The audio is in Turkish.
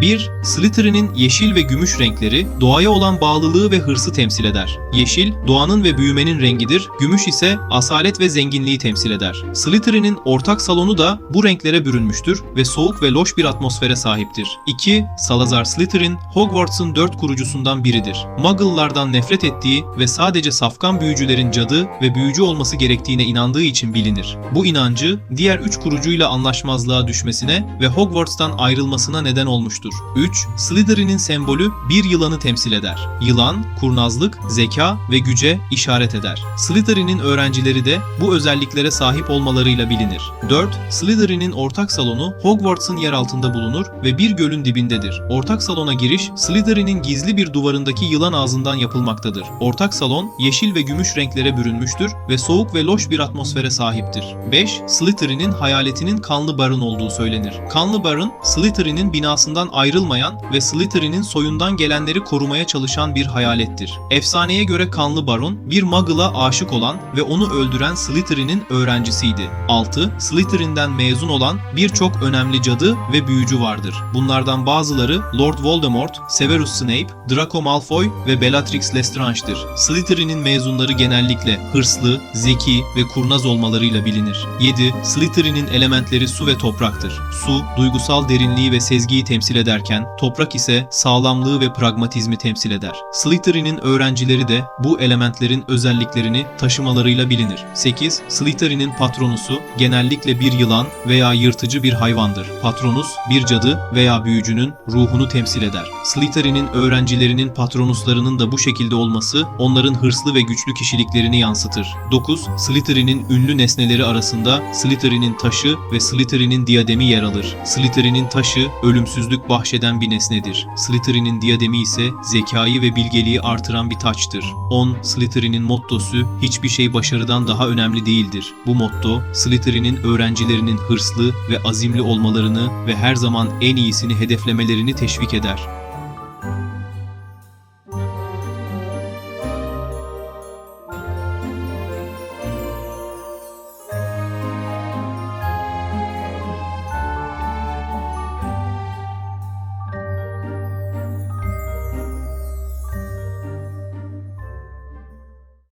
1. Slytherin'in yeşil ve gümüş renkleri doğaya olan bağlılığı ve hırsı temsil eder. Yeşil, doğanın ve büyümenin rengidir, gümüş ise asalet ve zenginliği temsil eder. Slytherin'in ortak salonu da bu renklere bürünmüştür ve soğuk ve loş bir atmosfere sahiptir. 2. Salazar Slytherin, Hogwarts'ın dört kurucusundan biridir. Muggle'lardan nefret ettiği ve sadece safkan büyücülerin cadı ve büyücü olması gerektiğine inandığı için bilinir. Bu inancı diğer üç kurucuyla anlaşmazlığa düşmesine ve Hogwarts'tan ayrılmasına neden olmuştur. 3. Slytherin'in sembolü bir yılanı temsil eder. Yılan, kurnazlık, zeka ve güce işaret eder. Slytherin'in öğrencileri de bu özelliklere sahip olmalarıyla bilinir. 4. Slytherin'in ortak salonu Hogwarts'ın yer altında bulunur ve bir gölün dibindedir. Ortak salona giriş Slytherin'in gizli bir duvarındaki yılan ağzından yapılmaktadır. Ortak salon yeşil ve gümüş renklere bürünmüştür ve soğuk ve loş bir atmosfere sahiptir. 5. Slytherin'in hayaletinin kanlı barın olduğu söylenir. Kanlı barın Slytherin'in binasından ayrılmayan ve Slytherin'in soyundan gelenleri korumaya çalışan bir hayalettir. Efsaneye göre kanlı baron bir muggle'a aşık olan ve onu öldüren Slytherin'in öğrencisiydi. 6. Slytherin'den mezun olan birçok önemli cadı ve büyücü vardır. Bunlardan bazıları Lord Voldemort, Severus Snape, Draco Malfoy ve Bellatrix Lestrange'dir. Slytherin'in mezunları genellikle hırslı, zeki ve kurnaz olmalarıyla bilinir. 7. Slytherin'in elementleri su ve topraktır. Su, duygusal derinliği ve sezgiyi temsil ederken, toprak ise sağlamlığı ve pragmatizmi temsil eder. Slytherin'in öğrencileri de bu elementlerin özelliklerini taşımalarıyla bilinir. 8. Slytherin'in patronusu genellikle bir yılan veya yırtıcı bir hayvandır. Patronus, bir cadı veya büyücünün ruhunu temsil eder. Slytherin'in öğrencilerinin patronuslarının da bu şekilde olması onların hırslı ve güçlü kişiliklerini yansıtır. 9. Slytherin'in ünlü nesneleri arasında Slytherin'in taşı ve Slytherin'in diademi yer alır. Slytherin'in taşı ölümsüzlük bahşeden bir nesnedir. Slytherin'in diademi ise zekayı ve bilgeliği artıran bir taçtır. 10. Slytherin'in mottosu hiçbir şey başarıdan daha önemli değildir. Bu motto Slytherin'in öğrencilerinin hırslı ve azimli olmalarını ve her zaman en iyisini hedeflemelerini teşvik eder.